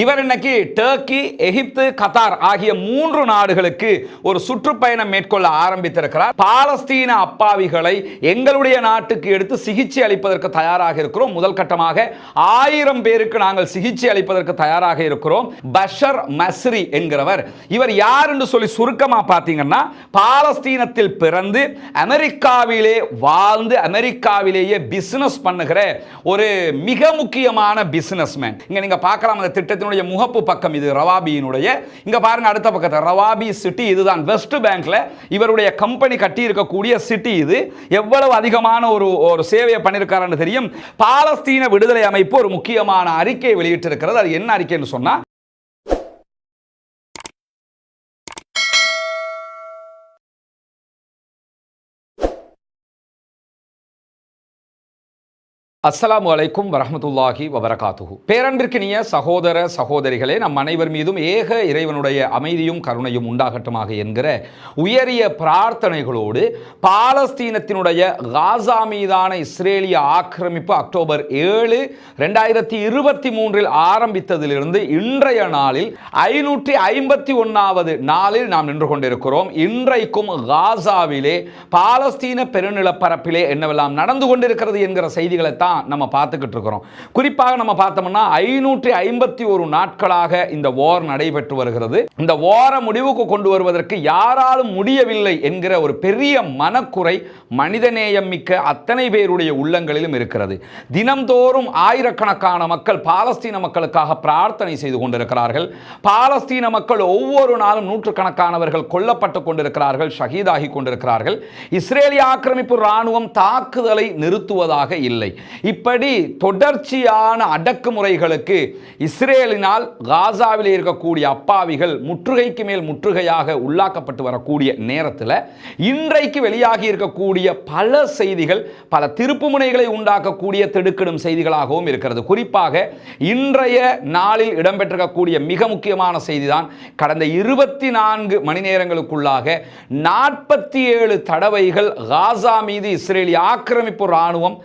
இவர் இன்னைக்கு டர்க்கி எகிப்து கத்தார் ஆகிய மூன்று நாடுகளுக்கு ஒரு சுற்றுப்பயணம் மேற்கொள்ள ஆரம்பித்திருக்கிறார். பாலஸ்தீன அப்பாவிகளை எங்களுடைய நாட்டுக்கு எடுத்து சிகிச்சை அளிப்பதற்கு தயாராக இருக்கிறோம். முதல் கட்டமாக ஆயிரம் பேருக்கு நாங்கள் சிகிச்சை அளிப்பதற்கு தயாராக இருக்கிறோம். பஷர் மஸ்ரி என்கிறவர். இவர் யார் என்று சொல்லி சுருக்கமா பார்த்தீங்கன்னா பாலஸ்தீனத்தில் பிறந்து அமெரிக்காவிலே வாழ்ந்து அமெரிக்காவிலேயே பிசினஸ் பண்ணுகிற ஒரு மிக முக்கியமான பிசினஸ்மேன் இங்கே நீங்க பார்க்கலாம் அந்த திட்டத்தின் இதனுடைய முகப்பு பக்கம் இது ரவாபியினுடைய. இங்க பாருங்க அடுத்த பக்கத்தை ரவாபி சிட்டி இதுதான். வெஸ்ட் பேங்க்ல இவருடைய கம்பெனி கட்டி இருக்கக்கூடிய சிட்டி இது. எவ்வளவு அதிகமான ஒரு ஒரு சேவையை பண்ணியிருக்காருன்னு தெரியும். பாலஸ்தீன விடுதலை அமைப்பு ஒரு முக்கியமான அறிக்கை வெளியிட்டிருக்கிறது. அது என்ன அறிக்கைன்னு சொன்னா அஸ்லாம் அலைக்கும் வரமத்துல்லாஹி வபரகாத்துஹு. பேரன்பிற்கினிய சகோதர சகோதரிகளே நம் அனைவர் மீதும் ஏக இறைவனுடைய அமைதியும் கருணையும் உண்டாகட்டுமாக என்கிற உயரிய பிரார்த்தனைகளோடு பாலஸ்தீனத்தினுடைய காசா மீதான இஸ்ரேலிய ஆக்கிரமிப்பு அக்டோபர் ஏழு ரெண்டாயிரத்தி இருபத்தி மூன்றில் ஆரம்பித்ததிலிருந்து இன்றைய நாளில் ஐநூற்றி ஐம்பத்தி ஒன்றாவது நாளில் நாம் நின்று கொண்டிருக்கிறோம். இன்றைக்கும் காசாவிலே பாலஸ்தீன பெருநிலப்பரப்பிலே என்னவெல்லாம் நடந்து கொண்டிருக்கிறது என்கிற செய்திகளை தான் நம்ம பார்த்துக்கிட்டு இருக்கிறோம். குறிப்பாக நம்ம பார்த்தோம்னா ஐநூற்றி ஐம்பத்தி ஒரு நாட்களாக இந்த வார் நடைபெற்று வருகிறது. இந்த ஓர முடிவுக்கு கொண்டு வருவதற்கு யாராலும் முடியவில்லை என்கிற ஒரு பெரிய மனக்குறை மனிதநேயம் மிக்க அத்தனை பேருடைய உள்ளங்களிலும் இருக்கிறது. தினம்தோறும் ஆயிரக்கணக்கான மக்கள் பாலஸ்தீன மக்களுக்காக பிரார்த்தனை செய்து கொண்டிருக்கிறார்கள். பாலஸ்தீன மக்கள் ஒவ்வொரு நாளும் நூற்றுக்கணக்கானவர்கள் கொல்லப்பட்டு கொண்டிருக்கிறார்கள் ஷஹீதாகி கொண்டிருக்கிறார்கள். இஸ்ரேலிய ஆக்கிரமிப்பு ராணுவம் தாக்குதலை நிறுத்துவதாக இல்லை. இப்படி தொடர்ச்சியான அடக்குமுறைகளுக்கு இஸ்ரேலினால் காசாவில் இருக்கக்கூடிய அப்பாவிகள் முற்றுகைக்கு மேல் முற்றுகையாக உள்ளாக்கப்பட்டு வரக்கூடிய நேரத்தில் இன்றைக்கு வெளியாகி இருக்கக்கூடிய பல செய்திகள் பல திருப்புமுனைகளை உண்டாக்கக்கூடிய திடுக்கிடும் செய்திகளாகவும் இருக்கிறது. குறிப்பாக இன்றைய நாளில் இடம்பெற்றிருக்கக்கூடிய மிக முக்கியமான செய்திதான் கடந்த இருபத்தி நான்கு மணி நேரங்களுக்குள்ளாக நாற்பத்தி ஏழு தடவைகள் காசா மீது இஸ்ரேலிய ஆக்கிரமிப்பு ராணுவம்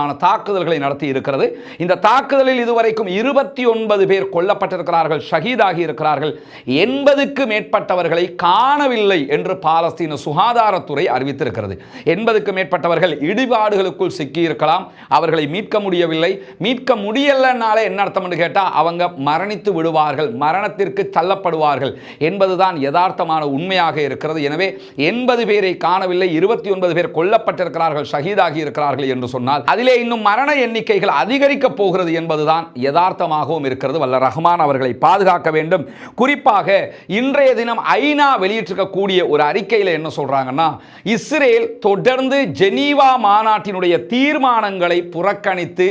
படுபயங்கரமான தாக்குதல்களை நடத்தி இருக்கிறது. இந்த தாக்குதலில் இதுவரைக்கும் இருபத்தி ஒன்பது பேர் கொல்லப்பட்டிருக்கிறார்கள் ஷஹீதாகி இருக்கிறார்கள். எண்பதுக்கு மேற்பட்டவர்களை காணவில்லை என்று பாலஸ்தீன சுகாதாரத்துறை அறிவித்திருக்கிறது. எண்பதுக்கு மேற்பட்டவர்கள் இடிபாடுகளுக்குள் சிக்கியிருக்கலாம் அவர்களை மீட்க முடியவில்லை. மீட்க முடியலனாலே என்ன அர்த்தம் என்று கேட்டால் அவங்க மரணித்து விடுவார்கள் மரணத்திற்கு தள்ளப்படுவார்கள் என்பதுதான் யதார்த்தமான உண்மையாக இருக்கிறது. எனவே எண்பது பேரை காணவில்லை இருபத்தி ஒன்பது பேர் கொல்லப்பட்டிருக்கிறார்கள் ஷஹீதாகி இருக்கிறார்கள் என்று சொன்னால் அதில் இன்னும் மரண எண்ணிக்கைகள் அதிகரிக்க போகிறது என்பதுதான் யதார்த்தமாகவும் இருக்கிறது. வல்ல ரஹ்மான் அவர்களை பாதுகாக்க வேண்டும். குறிப்பாக இன்றைய தினம் ஐநா வெளியிட்டிருக்கக்கூடிய ஒரு அறிக்கையில் என்ன சொல்றாங்கன்னா இஸ்ரேல் தொடர்ந்து ஜெனீவா மாநாட்டினுடைய தீர்மானங்களை புறக்கணித்து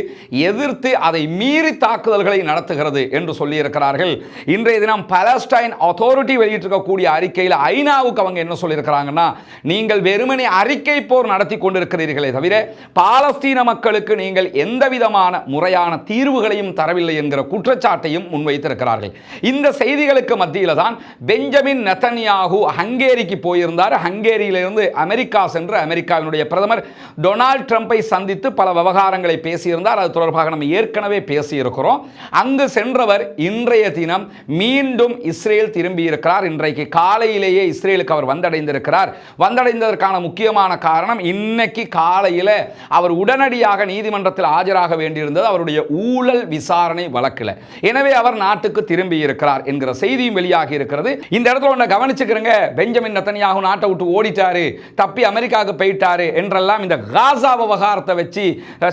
எதிர்த்து அதை மீறி தாக்குதல்களை நடத்துகிறது என்று சொல்லியிருக்கிறார்கள். இன்றைய தினம் பலஸ்டைன் அத்தாரிட்டி வெளியிட்டிருக்கக்கூடிய அறிக்கையில் ஐநாவுக்கு அவங்க என்ன சொல்லியிருக்கிறாங்கன்னா நீங்கள் வெறுமனே அறிக்கை போர் நடத்தி கொண்டிருக்கிறீர்களே தவிர பாலஸ்தீன மக்கள் மக்களுக்கு நீங்கள் எந்த விதமான முறையான தீர்வுகளையும் தரவில்லை என்கிற குற்றச்சாட்டையும் முன்வைத்திருக்கிறார்கள். இந்த செய்திகளுக்கு மத்தியில் தான் பெஞ்சமின் நெத்தன்யாகு ஹங்கேரிக்கு போயிருந்தார். ஹங்கேரியிலிருந்து அமெரிக்கா சென்று அமெரிக்காவினுடைய பிரதமர் டொனால்ட் ட்ரம்ப்பை சந்தித்து பல விவகாரங்களை பேசியிருந்தார். அது தொடர்பாக நம்ம ஏற்கனவே பேசியிருக்கிறோம். அங்கு சென்றவர் இன்றைய தினம் மீண்டும் இஸ்ரேல் திரும்பி இருக்கிறார் இன்றைக்கு காலையிலேயே இஸ்ரேலுக்கு அவர் வந்தடைந்திருக்கிறார். வந்தடைந்ததற்கான முக்கியமான காரணம் இன்னைக்கு காலையில் அவர் உடனடியாக நீதிமன்றத்தில் ஆஜராக வேண்டியிருந்தது அவருடைய ஊழல் விசாரணை வழக்கில். எனவே அவர் நாட்டுக்கு திரும்பி இருக்கிறார் என்கிற செய்தியும் வெளியாகி இருக்கிறது. இந்த இடத்துல ஒன்றை கவனிச்சுக்கிறங்க. பெஞ்சமின் நத்தனியாக நாட்டை விட்டு ஓடிட்டாரு. தப்பி அமெரிக்காவுக்கு போயிட்டாரு என்றெல்லாம் இந்த காசா விவகாரத்தை வச்சு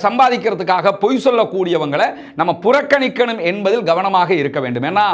சம்பாதிக்கிறதுக்காக பொய் சொல்லக்கூடியவங்களை நம்ம புறக்கணிக்கணும் என்பதில் கவனமாக இருக்க வேண்டும். ஏன்னா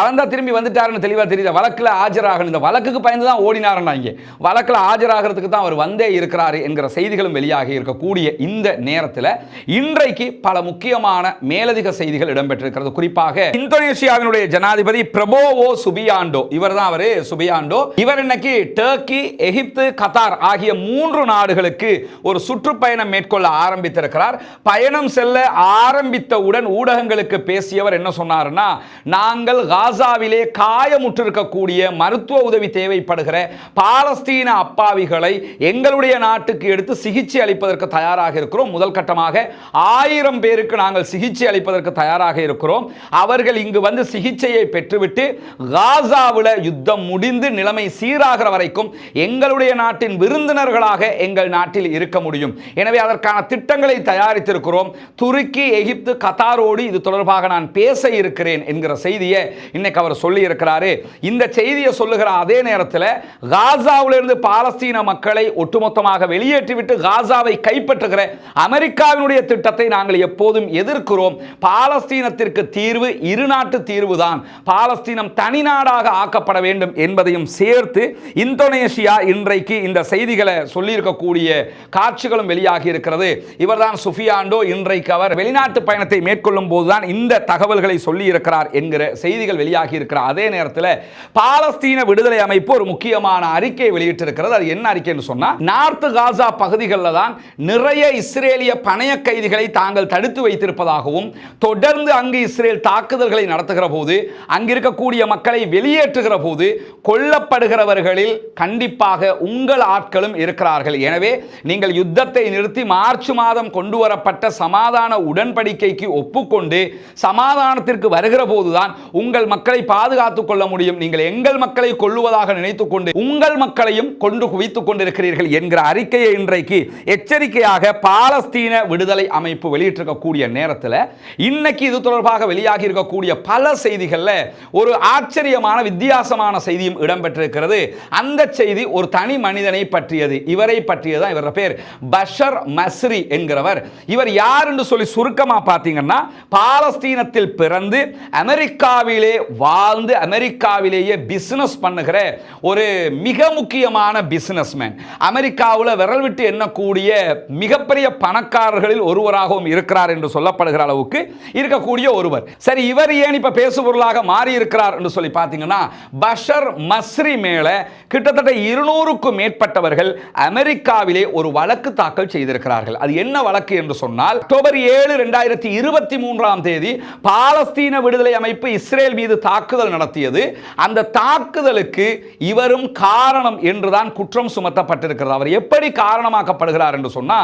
அவன் திரும்பி வந்துட்டாருன்னு தெளிவாக தெரியுது. வழக்கில் ஆஜராகணும். இந்த வழக்குக்கு பயந்து தான் ஓடினாருன்னா இங்கே. வழக்கில் ஆஜராகிறதுக்கு தான் அவர் வந்தே இருக்கிறாரு என்கிற செய்திகளும் வெளியாகி இருக்கக்கூடிய இந்த நேரத்தில். நேரத்தில் இன்றைக்கு பல முக்கியமான மேலதிக செய்திகள் இடம்பெற்றிருக்கிறது. குறிப்பாக இந்தோனேஷியாவினுடைய ஜனாதிபதி பிரபோவோ சுபியாண்டோ இவர் தான் அவரு சுபியாண்டோ. இவர் இன்னைக்கு டர்க்கி எகிப்து கத்தார் ஆகிய மூன்று நாடுகளுக்கு ஒரு சுற்றுப்பயணம் மேற்கொள்ள ஆரம்பித்திருக்கிறார். பயணம் செல்ல ஆரம்பித்தவுடன் ஊடகங்களுக்கு பேசியவர் என்ன சொன்னார்னா நாங்கள் காசாவிலே காயமுற்றிருக்கக்கூடிய மருத்துவ உதவி தேவைப்படுகிற பாலஸ்தீன அப்பாவிகளை எங்களுடைய நாட்டுக்கு எடுத்து சிகிச்சை அளிப்பதற்கு தயாராக இருக்கிறோம். முதல் கட்ட கட்டமாக ஆயிரம் பேருக்கு நாங்கள் சிகிச்சை அளிப்பதற்கு தயாராக இருக்கிறோம். அவர்கள் இங்கு வந்து சிகிச்சையை பெற்றுவிட்டு காசாவில் யுத்தம் முடிந்து நிலைமை சீராகிற வரைக்கும் எங்களுடைய நாட்டின் விருந்தினர்களாக எங்கள் நாட்டில் இருக்க முடியும். எனவே அதற்கான திட்டங்களை தயாரித்திருக்கிறோம். துருக்கி எகிப்து கத்தாரோடு இது தொடர்பாக நான் பேச இருக்கிறேன் என்கிற செய்தியை இன்னைக்கு அவர் சொல்லி இருக்கிறாரு இந்த செய்தியை சொல்லுகிற அதே நேரத்தில் காசாவிலிருந்து பாலஸ்தீன மக்களை ஒட்டுமொத்தமாக வெளியேற்றிவிட்டு காசாவை கைப்பற்றுகிற அமெரிக்க அமெரிக்காவினுடைய திட்டத்தை நாங்கள் எப்போதும் எதிர்க்கிறோம். பாலஸ்தீனத்திற்கு தீர்வு இருநாட்டு தீர்வு தான் பாலஸ்தீனம் தனிநாடாக ஆக்கப்பட வேண்டும் என்பதையும் சேர்த்து இந்தோனேஷியா இன்றைக்கு இந்த செய்திகளை சொல்லியிருக்கக்கூடிய காட்சிகளும் வெளியாகி இருக்கிறது. இவர்தான் சுஃபியாண்டோ. இன்றைக்கு அவர் வெளிநாட்டு பயணத்தை மேற்கொள்ளும் போதுதான் இந்த தகவல்களை சொல்லி இருக்கிறார் என்கிற செய்திகள் வெளியாகி இருக்கிறார் அதே நேரத்தில் பாலஸ்தீன விடுதலை அமைப்பு ஒரு முக்கியமான அறிக்கையை வெளியிட்டிருக்கிறது. அது என்ன அறிக்கைன்னு சொன்னால் நார்த்து காசா பகுதிகளில் தான் நிறைய இஸ்ரேலிய பணைய கைதிகளை தாங்கள் தடுத்து வைத்திருப்பதாகவும் தொடர்ந்து அங்கு இஸ்ரேல் தாக்குதல்களை நடத்துகிற போது அங்கிருக்கக்கூடிய மக்களை வெளியேற்றுகிற போது கொல்லப்படுகிறவர்களில் கண்டிப்பாக உங்கள் ஆட்களும் இருக்கிறார்கள். எனவே நீங்கள் யுத்தத்தை நிறுத்தி மார்ச் மாதம் கொண்டு வரப்பட்ட சமாதான உடன்படிக்கைக்கு ஒப்புக்கொண்டு சமாதானத்திற்கு வருகிற போதுதான் உங்கள் மக்களை பாதுகாத்துக் கொள்ள முடியும். நீங்கள் எங்கள் மக்களை கொள்ளுவதாக நினைத்துக் கொண்டு உங்கள் மக்களையும் கொண்டு குவித்துக் கொண்டிருக்கிறீர்கள் என்கிற அறிக்கையை இன்றைக்கு எச்சரிக்கையாக பாலஸ்தீன விடுதலை அமைப்பு வெளியிட்டிருக்கக்கூடிய நேரத்தில் இன்னைக்கு இது தொடர்பாக வெளியாகி இருக்கக்கூடிய பல செய்திகளில் ஒரு ஆச்சரியமான வித்தியாசமான செய்தியும் இடம்பெற்றிருக்கிறது. அந்த செய்தி ஒரு தனி மனிதனை பற்றியது. இவரை பற்றியது தான் இவர பேர் பஷர் மஸ்ரி என்கிறவர். இவர் யார் என்று சொல்லி சுருக்கமாக பார்த்தீங்கன்னா பாலஸ்தீனத்தில் பிறந்து அமெரிக்காவிலே வாழ்ந்து அமெரிக்காவிலேயே பிசினஸ் பண்ணுகிற ஒரு மிக முக்கியமான பிசினஸ்மேன் அமெரிக்காவில் விரல் விட்டு எண்ணக்கூடிய மிகப்பெரிய பணக்கார பணக்காரர்களில் ஒருவராகவும் இருக்கிறார் என்று சொல்லப்படுகிற அளவுக்கு இருக்கக்கூடிய ஒருவர். சரி இவர் ஏன் இப்ப பேசுபொருளாக மாறி இருக்கிறார் என்று சொல்லி பார்த்தீங்கன்னா பஷர் மஸ்ரி மேல கிட்டத்தட்ட இருநூறுக்கும் மேற்பட்டவர்கள் அமெரிக்காவிலே ஒரு வழக்கு தாக்கல் செய்திருக்கிறார்கள். அது என்ன வழக்கு என்று சொன்னால் அக்டோபர் ஏழு ரெண்டாயிரத்தி இருபத்தி மூன்றாம் தேதி பாலஸ்தீன விடுதலை அமைப்பு இஸ்ரேல் மீது தாக்குதல் நடத்தியது. அந்த தாக்குதலுக்கு இவரும் காரணம் என்றுதான் குற்றம் சுமத்தப்பட்டிருக்கிறது. அவர் எப்படி காரணமாக்கப்படுகிறார் என்று சொன்னா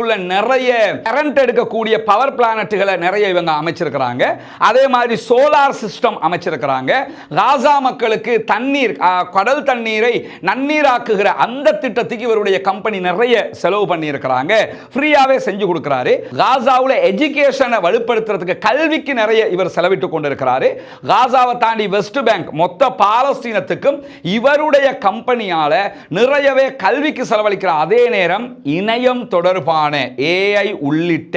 காசாவுக்குள்ள நிறைய கரண்ட் எடுக்கக்கூடிய பவர் பிளானட்டுகளை நிறைய இவங்க அமைச்சிருக்கிறாங்க. அதே மாதிரி சோலார் சிஸ்டம் அமைச்சிருக்கிறாங்க. காசா மக்களுக்கு தண்ணீர் கடல் தண்ணீரை நன்னீராக்குகிற அந்த திட்டத்துக்கு இவருடைய கம்பெனி நிறைய செலவு பண்ணி இருக்கிறாங்க ஃப்ரீயாவே செஞ்சு கொடுக்கிறாரு. காசாவில் எஜுகேஷனை வலுப்படுத்துறதுக்கு கல்விக்கு நிறைய இவர் செலவிட்டு கொண்டிருக்கிறாரு. காசாவை தாண்டி வெஸ்ட் பேங்க் மொத்த பாலஸ்தீனத்துக்கும் இவருடைய கம்பெனியால நிறையவே கல்விக்கு செலவழிக்கிற அதே நேரம் இணையம் தொடர்பான ஏஐ உள்ளிட்ட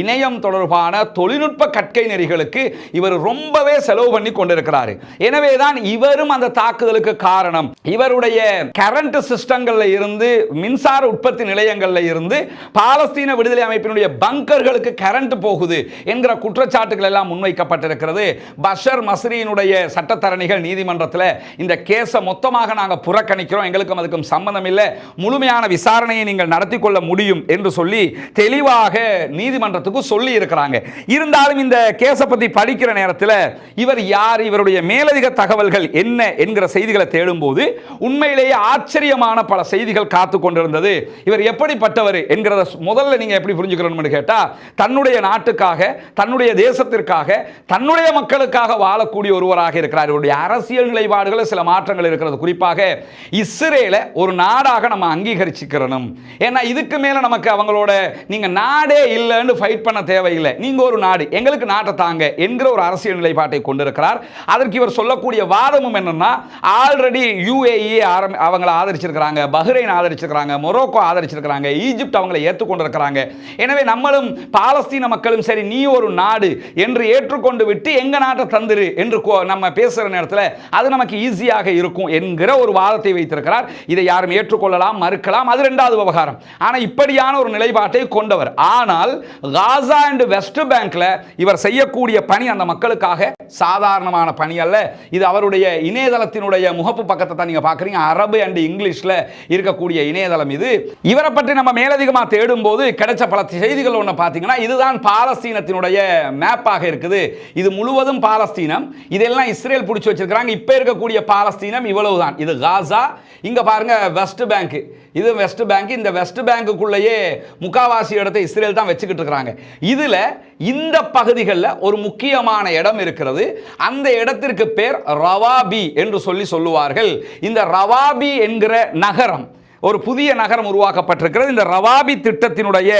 இணையம் தொடர்பான தொழில்நுட்ப கற்கை நெறிகளுக்கு இவர் ரொம்பவே செலவு பண்ணி கொண்டிருக்கிறாரு. எனவே தான் இவரும் அந்த தாக்குதலுக்கு காரணம். இவருடைய கரண்ட் சிஸ்டங்கள்ல இருந்து மின்சார உற்பத்தி நிலையங்கள்ல இருந்து பாலஸ்தீன விடுதலை அமைப்பினுடைய பங்கர்களுக்கு கரண்ட் போகுது என்கிற குற்றச்சாட்டுகள் எல்லாம் முன்வைக்கப்பட்டிருக்கிறது. பஷர் மஸ்ரியினுடைய சட்டத்தரணிகள் நீதிமன்றத்தில் இந்த கேஸை மொத்தமாக நாங்கள் புறக்கணிக்கிறோம். எங்களுக்கும் அதுக்கும் சம்பந்தம் இல்லை. முழுமையான விசாரணையை நீங்கள் நடத்தி கொள்ள முடியும் என்று சொல்லி தெளிவாக நீதிமன்றத்துக்கு சொல்லி இருக்கிறாங்க. இருந்தாலும் இந்த கேஸை பற்றி படிக்கிற நேரத்தில் இவர் யார் இவருடைய மேலதிக தகவல்கள் என்ன என்கிற செய்திகளை தேடும்போது உண்மையிலேயே ஆச்சரியமான பல செய்திகள் காத்து கொண்டிருந்தது. இவர் எப்படிப்பட்டவர் என்கிறத முதல்ல நீங்க எப்படி புரிஞ்சுக்கணும்னு கேட்டால் தன்னுடைய நாட்டுக்காக தன்னுடைய தேசத்திற்காக தன்னுடைய மக்களுக்காக வாழக்கூடிய ஒருவராக இருக்கிறார். இவருடைய அரசியல் நிலைப்பாடுகளில் சில மாற்றங்கள் இருக்கிறது. குறிப்பாக இஸ்ரேலை ஒரு நாடாக நம்ம அங்கீகரிச்சுக்கிறணும். ஏன்னா இதுக்கு மேல நமக்கு அவங்களோட உங்களோட நீங்கள் நாடே இல்லைன்னு ஃபைட் பண்ண தேவையில்லை. நீங்கள் ஒரு நாடு எங்களுக்கு நாட்டை தாங்க என்கிற ஒரு அரசியல் நிலைப்பாட்டை கொண்டிருக்கிறார். அதற்கு இவர் சொல்லக்கூடிய வாதமும் என்னன்னா ஆல்ரெடி யூஏஇ ஆரம் அவங்களை ஆதரிச்சிருக்கிறாங்க பஹ்ரைன் ஆதரிச்சிருக்கிறாங்க மொரோக்கோ ஆதரிச்சிருக்கிறாங்க ஈஜிப்ட் அவங்களை ஏற்றுக்கொண்டிருக்கிறாங்க. எனவே நம்மளும் பாலஸ்தீன மக்களும் சரி நீ ஒரு நாடு என்று ஏற்றுக்கொண்டு விட்டு எங்கள் நாட்டை தந்துரு என்று நம்ம பேசுகிற நேரத்தில் அது நமக்கு ஈஸியாக இருக்கும் என்கிற ஒரு வாதத்தை வைத்திருக்கிறார். இதை யாரும் ஏற்றுக்கொள்ளலாம் மறுக்கலாம். அது ரெண்டாவது விவகாரம். ஆனால் இப்படியான ஒரு நிலை நிலைப்பாட்டை கொண்டவர். ஆனால் காசா அண்ட் வெஸ்ட் பேங்க்ல இவர் செய்யக்கூடிய பணி அந்த மக்களுக்காக சாதாரணமான பணி அல்ல. இது அவருடைய இணையதளத்தினுடைய முகப்பு பக்கத்தை தான் நீங்க பாக்குறீங்க அரபு அண்ட் இங்கிலீஷ்ல இருக்கக்கூடிய இணையதளம் இது. இவரை பற்றி நம்ம மேலதிகமா தேடும் போது கிடைச்ச பல செய்திகள் ஒன்று பார்த்தீங்கன்னா இதுதான் பாலஸ்தீனத்தினுடைய மேப்பாக இருக்குது. இது முழுவதும் பாலஸ்தீனம். இதெல்லாம் இஸ்ரேல் பிடிச்சி வச்சிருக்கிறாங்க. இப்போ இருக்கக்கூடிய பாலஸ்தீனம் இவ்வளவுதான். இது காசா இங்க பாருங்க வெஸ்ட் பேங்க் இது வெஸ்ட் பேங்க் இந்த வெஸ்ட் பேங்குக்குள்ளேயே முக்காவாசி இடத்தை இஸ்ரேல் தான் வச்சுக்கிட்டு இருக்கிறாங்க. இதில் இந்த பகுதிகளில் ஒரு முக்கியமான இடம் இருக்கிறது. அந்த இடத்திற்கு பேர் ரவாபி என்று சொல்லி சொல்லுவார்கள். இந்த ரவாபி என்கிற நகரம் ஒரு புதிய நகரம் உருவாக்கப்பட்டிருக்கிறது. இந்த ரவாபி திட்டத்தினுடைய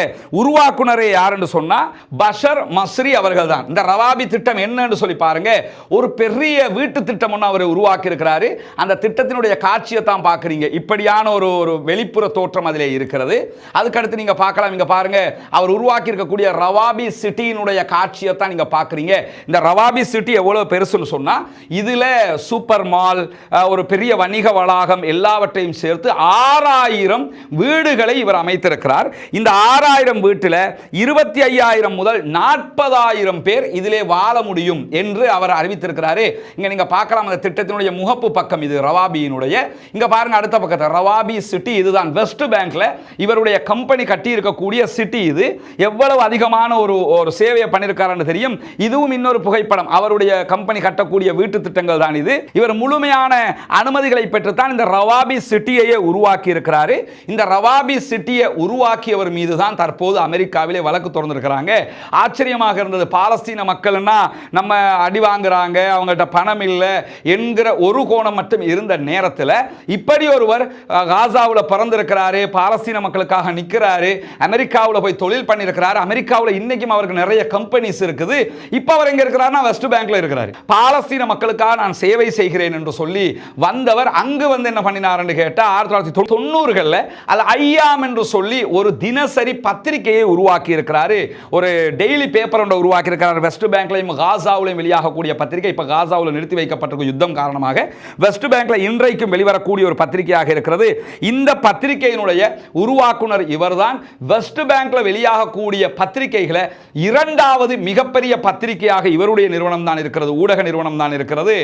உருவாக்குனரே யாருன்னு சொன்னால் பஷர் மஸ்ரி அவர்கள் தான் இந்த ரவாபி திட்டம் என்னன்னு சொல்லி பாருங்க. ஒரு பெரிய வீட்டு திட்டம் ஒன்று அவர் உருவாக்கியிருக்கிறாரு. அந்த திட்டத்தினுடைய காட்சியை தான் பார்க்குறீங்க. இப்படியான ஒரு ஒரு வெளிப்புற தோற்றம் அதிலே இருக்கிறது. அதுக்கடுத்து நீங்கள் பார்க்கலாம். இங்கே பாருங்க. அவர் உருவாக்கி இருக்கக்கூடிய ரவாபி சிட்டியினுடைய காட்சியை தான் நீங்கள் பார்க்குறீங்க. இந்த ரவாபி சிட்டி எவ்வளோ பெருசுன்னு சொன்னால் இதில் சூப்பர் மால் ஒரு பெரிய வணிக வளாகம் எல்லாவற்றையும் சேர்த்து ஆறாயிரம் வீடுகளை இவர் அமைத்திருக்கிறார். இந்த ஆறாயிரம் வீட்டில் இருபத்தி ஐயாயிரம் முதல் நாற்பதாயிரம் பேர் இதிலே வாழ முடியும் என்று அவர் அறிவித்திருக்கிறாரு. இங்கே நீங்கள் பார்க்கலாம் அந்த திட்டத்தினுடைய முகப்பு பக்கம் இது ரவாபியினுடைய. இங்கே பாருங்க அடுத்த பக்கத்தில் ரவாபி சிட்டி இதுதான். வெஸ்ட் பேங்க்ல இவருடைய கம்பெனி கட்டி இருக்கக்கூடிய சிட்டி இது. எவ்வளவு அதிகமான ஒரு ஒரு சேவையை பண்ணியிருக்காருன்னு தெரியும். இதுவும் இன்னொரு புகைப்படம். அவருடைய கம்பெனி கட்டக்கூடிய வீட்டு திட்டங்கள் தான் இது. இவர் முழுமையான அனுமதிகளை பெற்றுத்தான் இந்த ரவாபி சிட்டியையே உருவாக்கி இருக்கிறாரு. இந்த ரவாபி சிட்டியை உருவாக்கியவர் மீது தான் தற்போது அமெரிக்காவிலே வழக்கு தொடர்ந்திருக்கிறாங்க. ஆச்சரியமாக இருந்தது. பாலஸ்தீன மக்கள்னா நம்ம அடி வாங்குறாங்க அவங்கள்ட்ட பணம் இல்லை என்கிற ஒரு கோணம் மட்டும் இருந்த நேரத்தில் இப்படி ஒருவர் காசாவில் பிறந்திருக்கிறாரு பாலஸ்தீன மக்களுக்காக நிற்கிறாரு அமெரிக்காவில் போய் தொழில் பண்ணியிருக்கிறாரு அமெரிக்காவில் இன்றைக்கும் அவருக்கு நிறைய கம்பெனிஸ் இருக்குது. இப்போ அவர் எங்கே இருக்கிறாருன்னா வெஸ்ட் பேங்க்ல இருக்கிறாரு. பாலஸ்தீன மக்களுக்காக நான் சேவை செய்கிறேன் என்று சொல்லி வந்தவர் அங்கு வந்து என்ன பண்ணினாரு என்று கேட்டால் ஆயிரத்தி தொள்ளாயிரத்தி தொண்ணூறுகளில் அது ஐயாம் என்று சொல்லி ஒரு தினசரி பத்திரிகையை உருவாக்கி இருக்கிறாரு ஒரு டெய்லி பேப்பர் ஒன்றை உருவாக்கி இருக்கிறார் வெஸ்ட் பேங்க்லையும் காசாவிலையும் வெளியாகக்கூடிய பத்திரிகை இப்போ காசாவில் நிறுத்தி வைக்கப்பட்டிருக்கும் யுத்தம் காரணமாக. வெஸ்ட் பேங்க்ல இன்றைக்கும் வெளிவரக்கூடிய ஒரு பத்திரிகையாக இருக்கிறது. இந்த பத்திரிகையினுடைய உருவாக்குனர் இவர்தான். வெஸ்ட் பேங்க்ல வெளியாகக்கூடிய பத்திரிகைகளை இரண்டாவது மிகப்பெரிய பத்திரிகையாக இவருடைய நிறுவனம் தான் இருக்கிறது. ஊடக நிறுவனம் தான் இருக்கிறது.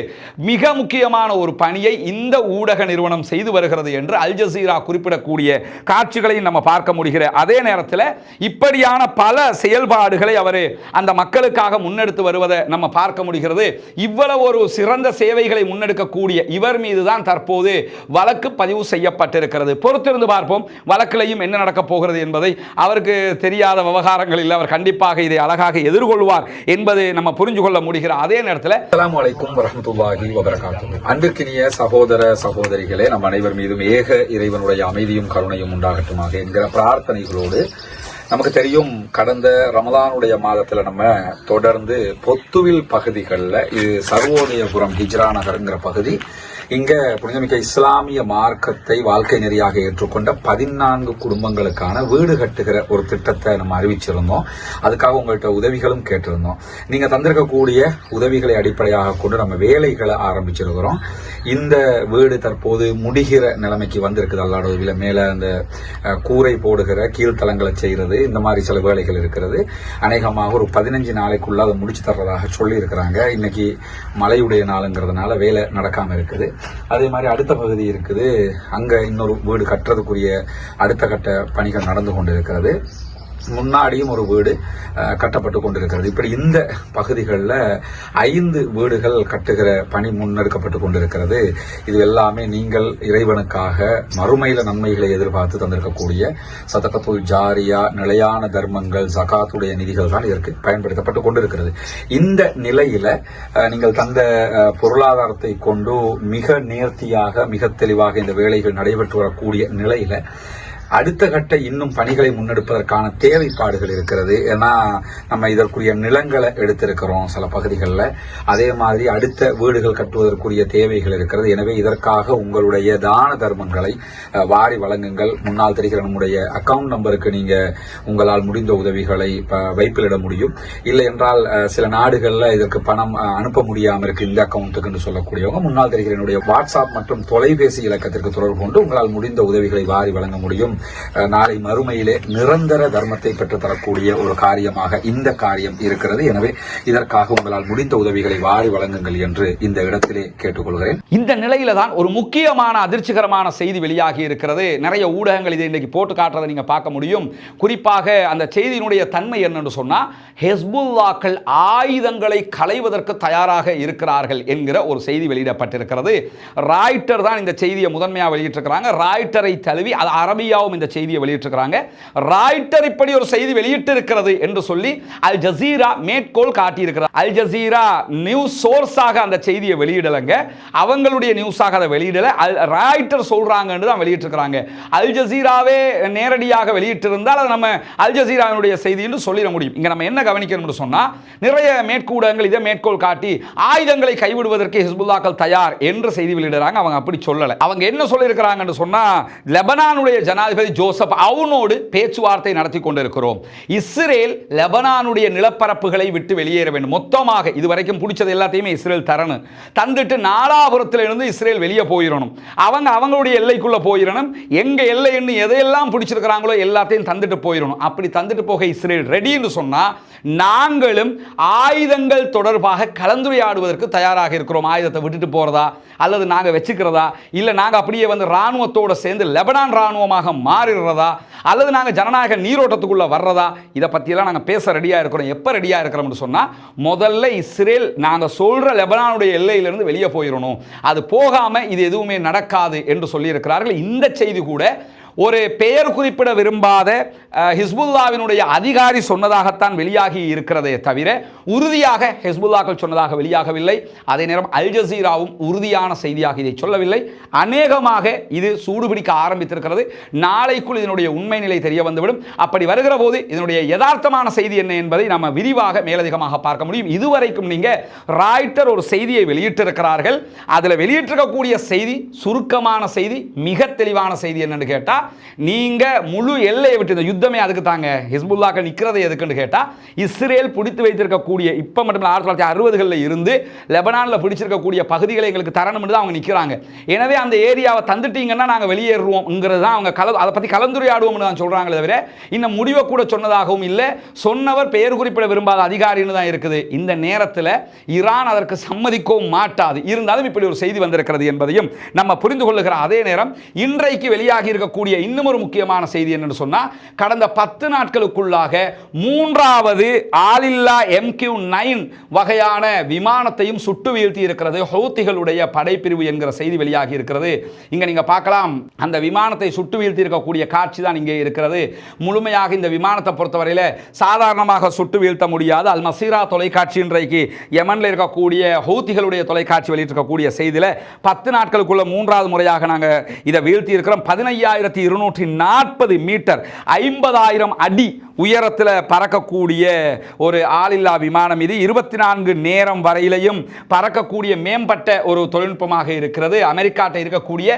மிக முக்கியமான ஒரு பணியை இந்த ஊடக நிறுவனம் செய்து வருகிறது என்று அல் ஜசீரா குறிப்பிடக்கூடிய காட்சிகளையும் நம்ம பார்க்க முடிகிற அதே நேரத்தில் இப்படியான பல செயல்பாடுகளை அவர் அந்த மக்களுக்காக முன்னெடுத்து வருவதை நம்ம பார்க்க முடிகிறது. இவ்வளவு ஒரு சிறந்த சேவைகளை முன்னெடுக்கக்கூடிய இவர் மீது தான் தற்போது வழக்கு பதிவு செய்யப்பட்டிருக்கிறது. பொறுத்திருந்து பார்ப்போம் வழக்கிலையும் என்ன நடக்கப் போகிறது என்பதை. அவருக்கு தெரியாத விவகாரங்களில் அவர் கண்டிப்பாக இதை அழகாக எதிர்கொள்வார் என்பதை நம்ம புரிஞ்சு கொள்ள முடிகிற அதே நேரத்தில் அஸ்ஸலாமு அலைக்கும் வரஹ்மத்துல்லாஹி வபரகாத்துஹு. அன்பிற்கினிய சகோதர சகோதரிகளே நம் அனைவர் மீதும் ஏக இறைவன் இறைவனுடைய அமைதியும் கருணையும் உண்டாகட்டுமாக என்கிற பிரார்த்தனைகளோடு நமக்கு தெரியும் கடந்த ரமதானுடைய மாதத்துல நம்ம தொடர்ந்து பொத்துவில் பகுதிகளில் இது சர்வோதயபுரம் ஹிஜ்ரா நகருங்கிற பகுதி இங்க புனிதமிக்க இஸ்லாமிய மார்க்கத்தை வாழ்க்கை நெறியாக ஏற்றுக்கொண்ட பதினான்கு குடும்பங்களுக்கான வீடு கட்டுகிற ஒரு திட்டத்தை நம்ம அறிவிச்சிருந்தோம். அதுக்காக உங்கள்கிட்ட உதவிகளும் கேட்டிருந்தோம். நீங்க தந்திருக்கக்கூடிய உதவிகளை அடிப்படையாக கொண்டு நம்ம வேலைகளை ஆரம்பிச்சிருக்கிறோம். இந்த வீடு தற்போது முடிகிற நிலைமைக்கு வந்திருக்குது. அல்லாட உதவியில மேல அந்த கூரை போடுகிற கீழ்த்தளங்களை செய்யறது இந்த மாதிரி சில வேலைகள் இருக்கிறது. அநேகமாக ஒரு பதினஞ்சு நாளைக்குள்ள அதை முடிச்சு தர்றதாக சொல்லி இருக்கிறாங்க இன்னைக்கு மழையுடைய நாளுங்கிறதுனால வேலை நடக்காம இருக்குது. அதே மாதிரி அடுத்த பகுதி இருக்குது. அங்க இன்னொரு வீடு கட்டுறதுக்குரிய அடுத்த கட்ட பணிகள் நடந்து கொண்டு இருக்கிறது முன்னாடியும் ஒரு வீடு கட்டப்பட்டு கொண்டிருக்கிறது. இப்படி இந்த பகுதிகளில் ஐந்து வீடுகள் கட்டுகிற பணி முன்னெடுக்கப்பட்டு கொண்டிருக்கிறது. இது எல்லாமே நீங்கள் இறைவனுக்காக மறுமையில நன்மைகளை எதிர்பார்த்து தந்திருக்கக்கூடிய சதகத்துல் ஜாரியா நிலையான தர்மங்கள் சகாத்துடைய நிதிகள் தான் இதற்கு பயன்படுத்தப்பட்டு கொண்டிருக்கிறது. இந்த நிலையில நீங்கள் தந்த பொருளாதாரத்தை கொண்டு மிக நேர்த்தியாக மிக தெளிவாக இந்த வேலைகள் நடைபெற்று வரக்கூடிய நிலையில அடுத்த கட்ட இன்னும் பணிகளை முன்னெடுப்பதற்கான தேவைப்பாடுகள் இருக்கிறது. ஏன்னா நம்ம இதற்குரிய நிலங்களை எடுத்திருக்கிறோம் சில பகுதிகளில். அதே மாதிரி அடுத்த வீடுகள் கட்டுவதற்குரிய தேவைகள் இருக்கிறது. எனவே இதற்காக உங்களுடைய தான தர்மங்களை வாரி வழங்குங்கள். முன்னால் தெரிகிற நம்முடைய அக்கவுண்ட் நம்பருக்கு நீங்க உங்களால் முடிந்த உதவிகளை ப- வைப்பிலிட முடியும். இல்லை என்றால் சில நாடுகளில் இதற்கு பணம் அனுப்ப முடியாம இருக்கு இந்த அக்கவுண்ட்டுக்கு என்று சொல்லக்கூடியவங்க முன்னால் தெரிகிற என்னுடைய வாட்ஸ்அப் மற்றும் தொலைபேசி இலக்கத்திற்கு தொடர்பு கொண்டு உங்களால் முடிந்த உதவிகளை வாரி வழங்க முடியும். அஹ், நாளை மறுமையிலே நிரந்தர தர்மத்தை பெற்று தரக்கூடிய ஒரு காரியமாக இந்த காரியம் இருக்கிறது. எனவே இதற்காக உங்களால் முடிந்த உதவிகளை வாரி வழங்குங்கள் என்று இந்த இடத்திலே கேட்டுக்கொள்கிறேன். இந்த நிலையில தான் ஒரு முக்கியமான அதிர்ச்சிகரமான செய்தி வெளியாகி இருக்கிறது. நிறைய ஊடகங்கள் இதை இன்றைக்கு போட்டு காட்டுறதை நீங்க பார்க்க முடியும். குறிப்பாக அந்த செய்தியினுடைய தன்மை என்னன்னு சொன்னா ஹெஸ்புல்லாக்கள் ஆயுதங்களை களைவதற்கு தயாராக இருக்கிறார்கள் என்கிற ஒரு செய்தி வெளியிடப்பட்டிருக்கிறது. ராய்டர் தான் இந்த செய்தியை முதன்மையாக வெளியிட்டிருக்கிறாங்க. ராய்டரை தழுவி அது அரபியா அரபியாவும் இந்த செய்தியை வெளியிட்டிருக்கிறாங்க. ராய்டர் இப்படி ஒரு செய்தி வெளியிட்டிருக்கிறது என்று சொல்லி அல் ஜசீரா மேற்கோள் காட்டியிருக்கிறார். அல் ஜசீரா நியூஸ் சோர்ஸாக அந்த செய்தியை வெளியிடலைங்க. அவங்களுடைய நியூஸாக அதை வெளியிடலை. அல் ராய்டர் சொல்றாங்கன்னு தான் வெளியிட்டிருக்கிறாங்க. அல் ஜசீராவே நேரடியாக வெளியிட்டிருந்தால் அதை நம்ம அல் ஜசீராவினுடைய செய்தி என்று சொல்லிட முடியும். இங்கே நம்ம என்ன கவனிக்கணும்னு சொன்னால் நிறைய மேற்கூடங்கள் இதை மேற்கோள் காட்டி ஆயுதங்களை கைவிடுவதற்கு ஹிஸ்புல்லாக்கள் தயார் என்று செய்தி வெளியிடுறாங்க. அவங்க அப்படி சொல்லலை. அவங்க என்ன சொல்லியிருக்கிறாங்கன்னு சொன்னால் லெபனானுடைய ஜனாதி ஜனாதிபதி ஜோசப் அவனோடு பேச்சுவார்த்தை நடத்தி கொண்டிருக்கிறோம். இஸ்ரேல் லெபனானுடைய நிலப்பரப்புகளை விட்டு வெளியேற வேண்டும். மொத்தமாக இதுவரைக்கும் பிடிச்சது எல்லாத்தையுமே இஸ்ரேல் தரணும். தந்துட்டு நாலாபுரத்தில் இருந்து இஸ்ரேல் வெளியே போயிடணும் அவங்க அவங்களுடைய எல்லைக்குள்ள போயிடணும் எங்க எல்லைன்னு எதையெல்லாம் பிடிச்சிருக்கிறாங்களோ எல்லாத்தையும் தந்துட்டு போயிடணும் அப்படி தந்துட்டு போக இஸ்ரேல் ரெடின்னு சொன்னா நாங்களும் ஆயுதங்கள் தொடர்பாக கலந்துரையாடுவதற்கு தயாராக இருக்கிறோம். ஆயுதத்தை விட்டுட்டு போறதா? அல்லது நாங்க வச்சுக்கிறதா? இல்லை நாங்க அப்படியே வந்து ராணுவத்தோட சேர்ந்து லெபனான் ராணுவமாக மாறிடுறதா அல்லது நாங்கள் ஜனநாயக நீரோட்டத்துக்குள்ளே வர்றதா? இதை பற்றியெல்லாம் நாங்கள் பேச ரெடியாக இருக்கிறோம். எப்போ ரெடியாக இருக்கிறோம்னு சொன்னால் முதல்ல இஸ்ரேல் நாங்கள் சொல்கிற லெபனானுடைய எல்லையிலேருந்து வெளியே போயிடணும் அது போகாமல் இது எதுவுமே நடக்காது என்று சொல்லியிருக்கிறார்கள். இந்த செய்தி கூட ஒரு பெயர் குறிப்பிட விரும்பாத ஹிஸ்புல்லாவினுடைய அதிகாரி சொன்னதாகத்தான் வெளியாகி இருக்கிறதே தவிர உறுதியாக ஹிஸ்புல்லாக்கள் சொன்னதாக வெளியாகவில்லை. அதே நேரம் அல் ஜசீராவும் உறுதியான செய்தியாக இதை சொல்லவில்லை. அநேகமாக இது சூடுபிடிக்க ஆரம்பித்திருக்கிறது. நாளைக்குள் இதனுடைய உண்மை நிலை தெரிய வந்துவிடும். அப்படி வருகிற போது இதனுடைய யதார்த்தமான செய்தி என்ன என்பதை நம்ம விரிவாக மேலதிகமாக பார்க்க முடியும். இதுவரைக்கும் நீங்க ராய்ட்டர் ஒரு செய்தியை வெளியிட்டிருக்கிறார்கள். அதில் வெளியிட்டிருக்கக்கூடிய செய்தி சுருக்கமான செய்தி மிக தெளிவான செய்தி என்னன்னு கேட்டால் நீங்க முழு எல்லையை விட்டு இந்த யுத்தமே அதுக்கு தாங்க. ஹிஸ்புல்லாக்கள் நிற்கிறது எதுக்குன்னு கேட்டால் இஸ்ரேல் பிடித்து வைத்திருக்கக்கூடிய இப்போ மட்டும் ஆயிரத்தி தொள்ளாயிரத்தி அறுபதுகளில் இருந்து லெபனானில் பிடிச்சிருக்கக்கூடிய பகுதிகளை எங்களுக்கு தரணும்னு தான் அவங்க நிற்கிறாங்க எனவே அந்த ஏரியாவை தந்துட்டீங்கன்னா நாங்கள் வெளியேறுவோம்ங்கிறது தான் அவங்க கல அதை பற்றி கலந்துரையாடுவோம்னு தான் சொல்கிறாங்களே தவிர இன்னும் முடிவை கூட சொன்னதாகவும் இல்லை. சொன்னவர் பெயர் குறிப்பிட விரும்பாத அதிகாரின்னு தான் இருக்குது. இந்த நேரத்தில் ஈரான் அதற்கு சம்மதிக்கவும் மாட்டாது. இருந்தாலும் இப்படி ஒரு செய்தி வந்திருக்கிறது என்பதையும் நம்ம புரிந்து கொள்ளுகிற அதே நேரம் இன்றைக்கு வெளியாகி இருக்கக்கூடிய இன்னும் ஒரு முக்கியமான செய்தி என்னன்னு சொன்னால் கடந்த பத்து நாட்களுக்குள்ளாக மூன்றாவது ஆளில்லா எம்கியூ நைன் வகையான விமானத்தையும் சுட்டு வீழ்த்தி இருக்கிறது. ஹவுத்திகளுடைய படைப்பிரிவு என்கிற செய்தி வெளியாகி இருக்கிறது. இங்கே நீங்கள் பார்க்கலாம் அந்த விமானத்தை சுட்டு வீழ்த்தி இருக்கக்கூடிய காட்சி தான் இங்கே இருக்கிறது. முழுமையாக இந்த விமானத்தை பொறுத்தவரையில் சாதாரணமாக சுட்டு வீழ்த்த முடியாது. அல் மசீரா தொலைக்காட்சி இன்றைக்கு யமனில் இருக்கக்கூடிய ஹவுத்திகளுடைய தொலைக்காட்சி வெளியிட்டிருக்கக்கூடிய செய்தியில் பத்து நாட்களுக்குள்ள மூன்றாவது முறையாக நாங்கள் இதை வீழ்த்தி இருக்கிறோம். பதினையாயிரத்தி இருநூற்றி நாற்பது மீட்டர் ஐம்பதாயிரம் அடி உயரத்தில் பறக்கக்கூடிய ஒரு ஆளில்லா விமானம் இது. இருபத்தி நான்கு நேரம் வரையிலையும் பறக்கக்கூடிய மேம்பட்ட ஒரு தொழில்நுட்பமாக இருக்கிறது. அமெரிக்காட்ட இருக்கக்கூடிய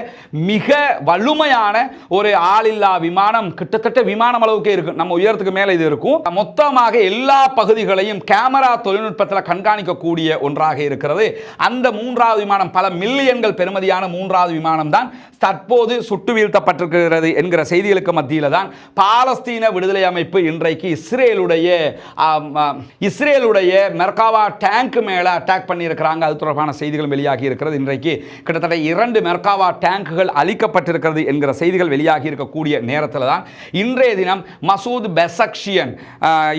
மிக வலுமையான ஒரு ஆளில்லா விமானம் கிட்டத்தட்ட விமானம் அளவுக்கே இருக்கும் நம்ம உயரத்துக்கு மேலே இது இருக்கும். மொத்தமாக எல்லா பகுதிகளையும் கேமரா தொழில்நுட்பத்தில் கண்காணிக்கக்கூடிய ஒன்றாக இருக்கிறது. அந்த மூன்றாவது விமானம் பல மில்லியன்கள் பெருமதியான மூன்றாவது விமானம் தான் தற்போது சுட்டு வீழ்த்தப்பட்டிருக்கிறது என்கிற செய்திகளுக்கு மத்தியில் தான் பாலஸ்தீன விடுதலை அமைப்பு இன்றைக்கு இஸ்ரேலுடைய இஸ்ரேலுடைய மெர்காவா டேங்க் மேலே அட்டாக் பண்ணியிருக்கிறாங்க. அது தொடர்பான செய்திகள் வெளியாகி இருக்கிறது. இன்றைக்கு கிட்டத்தட்ட இரண்டு மெர்காவா டேங்குகள் அளிக்கப்பட்டிருக்கிறது என்கிற செய்திகள் வெளியாகி இருக்கக்கூடிய நேரத்தில் தான் இன்றைய தினம் மசூத் பெசக்ஷியன்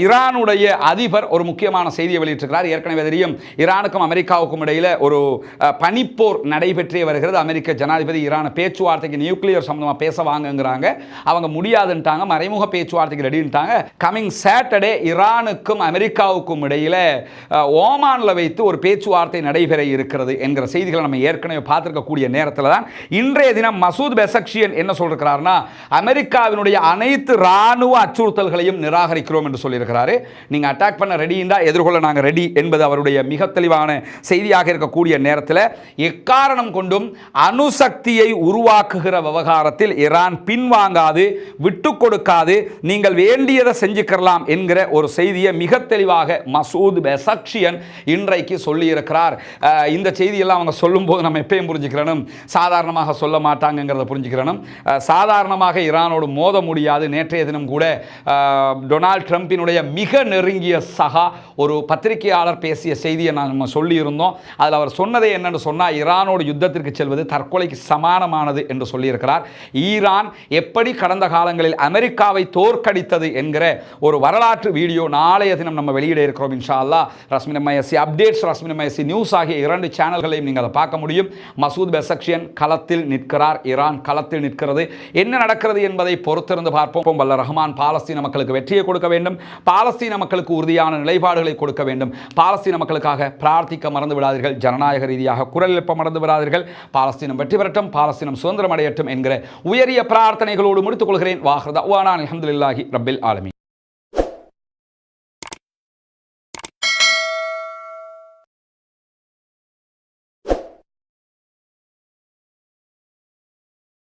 ஈரானுடைய அதிபர் ஒரு முக்கியமான செய்தியை வெளியிட்டிருக்கிறார். ஏற்கனவே தெரியும் ஈரானுக்கும் அமெரிக்காவுக்கும் இடையில் ஒரு பனிப்போர் நடைபெற்றே வருகிறது. அமெரிக்க ஜனாதிபதி ஈரானை பேச்சுவார்த்தைக்கு நியூக்ளியர் சம்பந்தமாக பேச வாங்கங்கிறாங்க அவங்க முடியாதுன்ட்டாங்க. மறைமுக பேச்சுவார்த்தைக்கு ரெடின்ட்டாங்க. கமிங் சாட்டர்டே ஈரானுக்கும் அமெரிக்காவுக்கும் இடையில் ஓமானில் வைத்து ஒரு பேச்சுவார்த்தை நடைபெற இருக்கிறது என்கிற செய்திகளை நம்ம ஏற்கனவே பார்த்துருக்கக்கூடிய நேரத்தில் தான் இன்றைய தினம் மசூத் பெசக்ஷியன் என்ன சொல்லிருக்கிறாருன்னா அமெரிக்காவினுடைய அனைத்து இராணுவ அச்சுறுத்தல்களையும் நிராகரிக்கிறோம் என்று சொல்லியிருக்கிறாரு. நீங்கள் அட்டாக் பண்ண ரெடி எதிர்கொள்ள நாங்கள் ரெடி என்பது அவருடைய மிக தெளிவான செய்தியாக இருக்கக்கூடிய நேரத்தில் எக்காரணம் கொண்டும் அணுசக்தியை உருவாக்குகிற விவகாரத்தில் ஈரான் நான் பின்வாங்காது விட்டு கொடுக்காது நீங்கள் வேண்டியதை செஞ்சுக்கலாம் என்கிற ஒரு செய்தியை மிக தெளிவாக மசூத் பெசக்ஷியன் இன்றைக்கு சொல்லியிருக்கிறார். இந்த செய்தியெல்லாம் அவங்க சொல்லும்போது நம்ம எப்பயும் புரிஞ்சுக்கிறனும். சாதாரணமாக சொல்ல மாட்டாங்கங்கிறத புரிஞ்சுக்கிறனும். சாதாரணமாக ஈரானோடு மோத முடியாது. நேற்றைய தினம் கூட டொனால்ட் ட்ரம்பினுடைய மிக நெருங்கிய சகா ஒரு பத்திரிகையாளர் பேசிய செய்தியை நான் நம்ம சொல்லியிருந்தோம். அதில் அவர் சொன்னதே என்னன்னு சொன்னால் ஈரானோடு யுத்தத்திற்கு செல்வது தற்கொலைக்கு சமானமானது என்று சொல்லியிருக்கிறார். ஈரான் எப்படி கடந்த காலங்களில் அமெரிக்காவை தோற்கடித்தது என்கிற ஒரு வரலாற்று வீடியோ நாளைய தினம் நம்ம வெளியிட இருக்கிறோம் இன்ஷா அல்லா Rasmin MISC updates Rasmin MISC news ஆகிய இரண்டு சேனல்களையும் நீங்கள் அதை பார்க்க முடியும். மசூத் பெசக்ஷியன் களத்தில் நிற்கிறார் ஈரான் களத்தில் நிற்கிறது. என்ன நடக்கிறது என்பதை பொறுத்திருந்து பார்ப்போம். வல்ல ரஹ்மான் பாலஸ்தீன மக்களுக்கு வெற்றியை கொடுக்க வேண்டும். பாலஸ்தீன மக்களுக்கு உறுதியான நிலைப்பாடுகளை கொடுக்க வேண்டும். பாலஸ்தீன மக்களுக்காக பிரார்த்திக்க மறந்து விடாதீர்கள். ஜனநாயக ரீதியாக குரல் எழுப்ப மறந்து விடாதீர்கள். பாலஸ்தீனம் வெற்றி பெறட்டும் பாலஸ்தீனம் சுதந்திரம் அடையட்டும் என்கிற உயரிய பிரார்த்தனைகளோடு முடித்துக் கொள்கிறேன். வாஹ்ரதா அலமதுல்லாஹி ரபில் ஆலமி